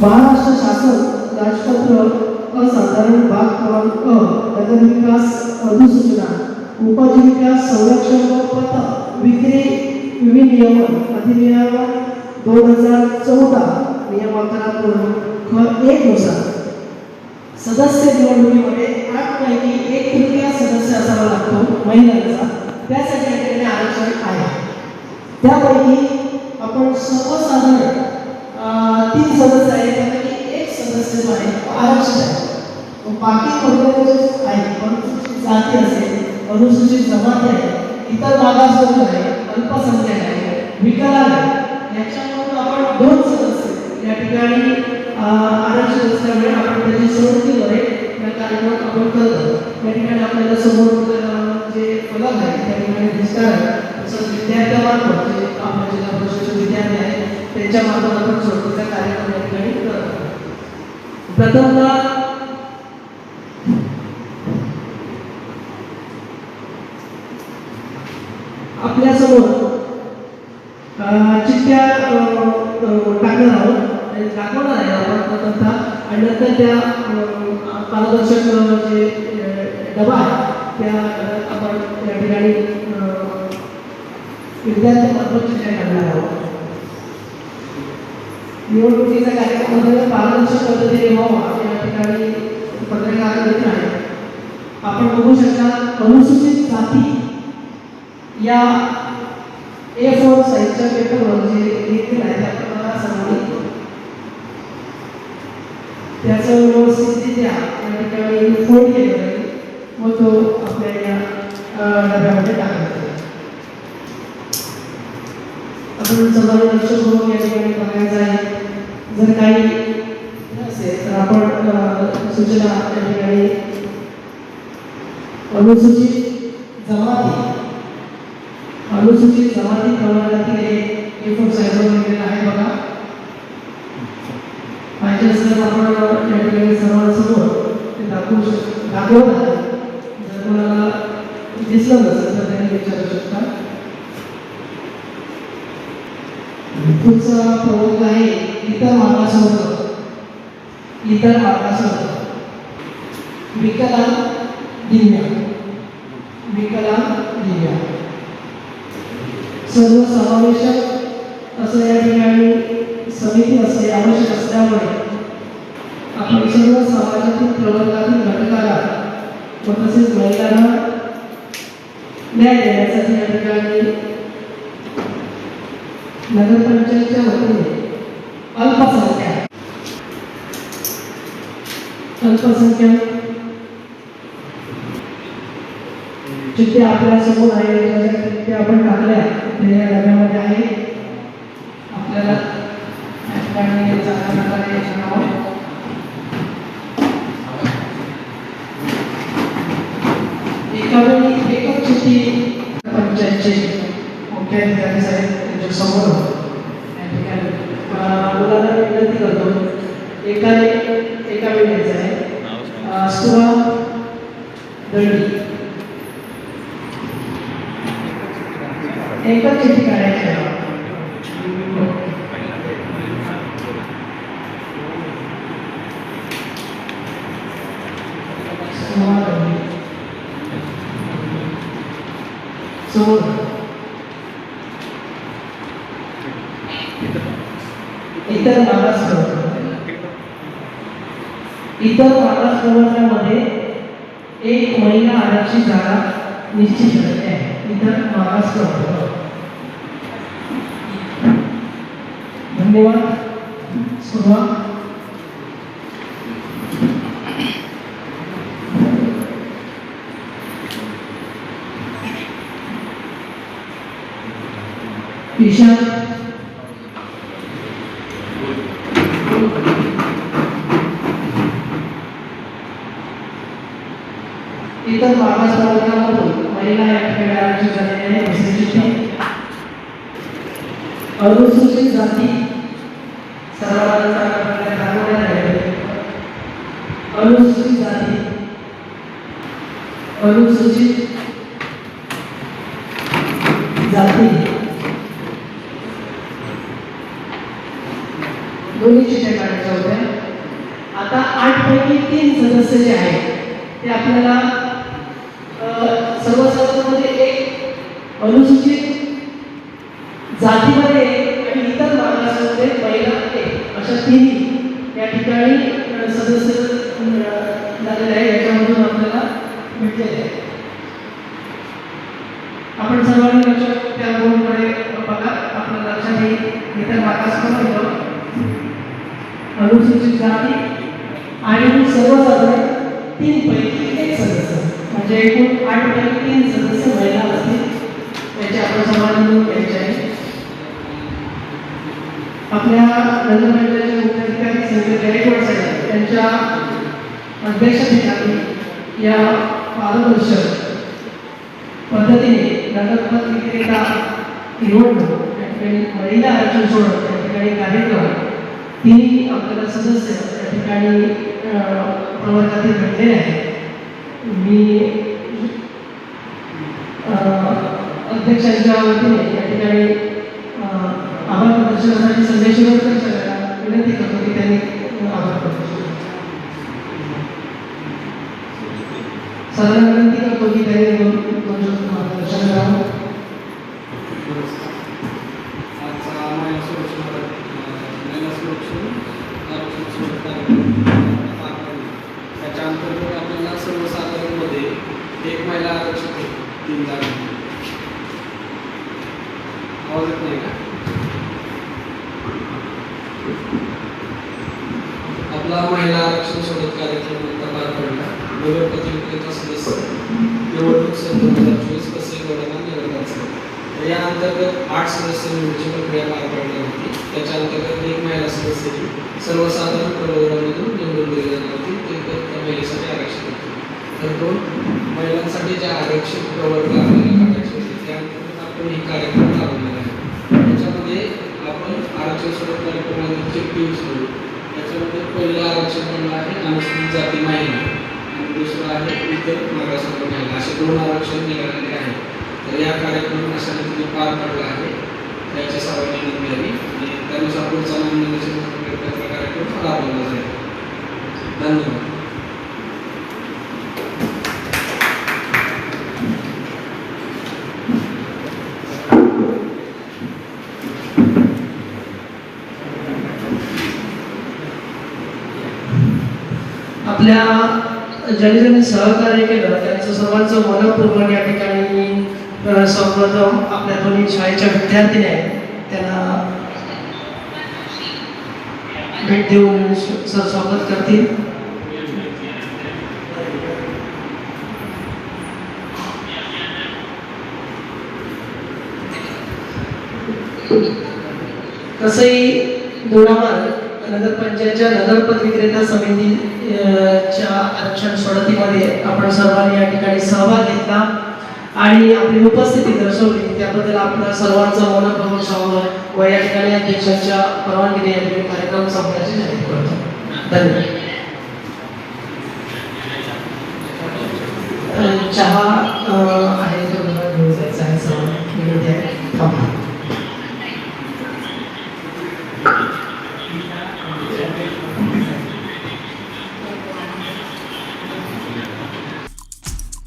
महाराष्ट्र शासन राजपत्र असाधारण भाग क्रमांक अ नगरविकास अधिसूचना उपजीविका संरक्षण व पत विक्री विनियमन अधिनियम दोन हजार चौदा नियमांकातून ख एक नुसार. सदस्य निवडणुकीमध्ये आठ पैकी एक तृतीय सदस्य असावा लागतो महिलांचा. त्यासाठी आपल्याकडे आरक्षण आहे. त्यापैकी आपण सर्वसाधारण तीन सदस्य आहेत त्यापैकी एक सदस्य जो आहे तो आरक्षित आहे तो बाकी वर्ग आहेत अनुसूचित जाती असेल अनुसूचित जमाती आहे इतर मागासवर्ग आहे अल्पसंख्याक आहे विकलांग आहे. याच्यामधून आपण दोन सदस्य या ठिकाणी आरक्षण असल्यामुळे आपण त्याची सोडतीद्वारे या कार्यक्रम आपण करतो. या ठिकाणी आपल्याला समोर जे फलक आहे त्या ठिकाणी दिसणार आहे तसंच विद्यार्थ्यामार्फत जे आपल्या जिल्हा परिषदेचे विद्यार्थी आहेत त्यांच्या मार्फत आपण सोडतीचा कार्यक्रम या ठिकाणी करतो. प्रथमतः आपल्यासमोर चिठ्ठ्या टाकणार आहोत. आणि दाखवणार आहे आपण प्रथमतः. आणि नंतर त्या पारदर्शक जे डबा आहे त्या आपण त्या ठिकाणी अ, विद्यार्थ्यांमार्फत चिठ्ठ्या टाकणार आहोत. निवडणुकीचा कार्यक्रम पारदर्शक पद्धतीने व्हावा या ठिकाणी पत्रकार आहे आपण बघू शकता अनुसूचित जाती या ए फोर साईजच्या पेपरवर जे लिहिलेलं आहे त्या प्रकारा सर्वांनी त्याचं व्यवस्थितरित्या त्या ठिकाणी फोन केलं जाईल व तो आपल्या या डब्यामध्ये टाकला आपण सर्वांनी लक्ष करून या ठिकाणी बघायचं आहे. जर काही नसेल तर आपण सूचना त्या ठिकाणी अनुसूचित जमाती अनुसूचित जमाती प्रवर्गातील एक ए फोर साईजवर लिहिलेलं आहे बघा. पाहिजे असल्यास आपण या ठिकाणी सर्वांसमोर ते दाखवू शक दाखवत आहे. जर कोणाला दिसलं नसेल तर त्यांनी विचारू शकता. पुढचा प्रवर्ग आहे इतर मार्गासमोर इतर मागासवर्ग. विकलांग दिव्यांग. विकलांग सर्व सर्वसमावेशक असं या ठिकाणी समिती असणे आवश्यक असल्यामुळे आपण सर्व समाजातील प्रवर्गातील घटकाला व तसेच महिलांना न्याय देण्यासाठी या ठिकाणी नगरपंचायतच्या वतीने अल्पसंख्याक अल्पसंख्याक जिथे आपल्यासमोर आहे ज्या चिठ्ठ्या आपण टाकल्या ते या डब्यामध्ये आहे. आपल्याला एका वेळी एकच चिठ्ठी पंचायतचे मुख्याधिकारी साहेब त्यांच्यासमोर मुलांना विनंती करतो. एका एका आहे. अं, सुहा दळवी. एकच चिठ्ठी काढायची आहे इतर मागास इतर मागास प्रवर्गामध्ये एक महिला आरक्षित जागा निश्चित झालेली आहे. इतर मागास प्रवर्ग धन्यवाद सुरुवात ईशान इतर मागास प्रवर्गामधून महिला या ठिकाणी आरक्षित झालेल्या आहे दुसरी अनुसूचित जाती सर्वांना चांगल्या दाखवण्यात आलेले अनुसूचित जाती. अनुसूचित जाती. दोन्ही चिठ्ठ्या काढायच्या होत्या आता आठ पैकी तीन सदस्य जे आहेत ते आपल्याला अ, सर्वसाधारणमध्ये एक अनुसूचित जातीमध्ये एक आणि इतर मागासमध्ये महिला एक अशा तिन्ही या ठिकाणी सदस्य झालेले आहे याच्यामधून आपल्याला भेटलेले आहे आपण सर्वांनी लक्ष त्या बोर्डकडे बघा. आपल्या लक्षात येईल इतर मागास अनुसूचित जाती आणि सर्वसाधारण तीन पैकी म्हणजे एकूण आठ पैकी तीन सदस्य महिला असतील. याची आपण समाधान घ्यायचे आहे. आपल्या नगरपंचायतचे मुख्याधिकारी संजय गायकवाड साहेब यांच्या अध्यक्षतेखाली या पारदर्शक पद्धतीने नगरपत विक्रेता निवडणूक या ठिकाणी महिला आरक्षण सोडत या ठिकाणी कार्यक्रम तीनही आपल्याला सदस्य या ठिकाणी प्रवर्गातील घडलेले आहेत. मी अध्यक्षांच्या वतीने या ठिकाणी आभार प्रदर्शनासाठी संदेश विनंती करतो की त्यांनी आभार प्रदर्शन साधारण विनंती करतो की त्यांनी दोन मार्गदर्शन करावं आजचा महिला सुरक्षा सुरक्षा. त्याच्या अंतर्गत आपल्याला सर्वसाधारणमध्ये एक महिला आरक्षित आहे तीन जागा आवाज येत नाही का? आपला महिला आरक्षण सोडत कार्यक्रम आता पार पडला. नगर प्रतिनिधित्व सदस्य निवडणूक सन दोन हजार चोवीस कसे गणना निवडण्याचा या अंतर्गत आठ सदस्य निवडीची प्रक्रिया पार पडली होती. त्याच्या अंतर्गत एक महिला सदस्याची सर्वसाधारण प्रवर्गामधून निवडून दिली जाणार होती. ते तर त्या महिलेसाठी आरक्षण होते. तर दोन महिलांसाठी ज्या आरक्षित प्रवर्ग काढायचे होते त्या आपण हे कार्यक्रम राबवलेला आहे. त्याच्यामध्ये आपण आरक्षण स्वरूप कार्यक्रमाचे टीम सुरू त्याच्यामध्ये पहिलं आरक्षण म्हणलं आहे अनुसूचित जाती महिला. आणि दुसरं आहे इतर मागासवर्ग महिला. असे दोन आरक्षण निघालेले आहेत. तर या कार्यक्रम अशा पार पडला आहे. त्याच्या सर्वांनी नोंद घ्यावी आणि त्यानुसार पुढचा नोंदणीचा कार्यक्रम राबवला जाईल धन्यवाद. आपल्या ज्यांनी ज्यांनी सहकार्य केलं त्यांचं सर्वांचं मनपूर्वक या ठिकाणी सर्वप्रथम आपल्या दोन्ही शाळेच्या विद्यार्थिनी आहेत त्यांना भेट देऊन सर स्वागत करतील. तसंही दोडामार्ग नगरपंचायतच्या नगरपद विक्रेता समिती च्या आरक्षण सोडतीमध्ये आपण सर्वांनी या ठिकाणी सहभाग घेतला. आणि आपली उपस्थिती दर्शवली. त्याबद्दल आपल्या सर्वांचं मनपूर्वक स्वागत. व या ठिकाणी अध्यक्षांच्या परवानगीने या ठिकाणी कार्यक्रम संपण्याची जाहीर करतो. धन्यवाद. चहा आहे तो मला घेऊन जायचा आहे सर्व विनंती आहे थांबा.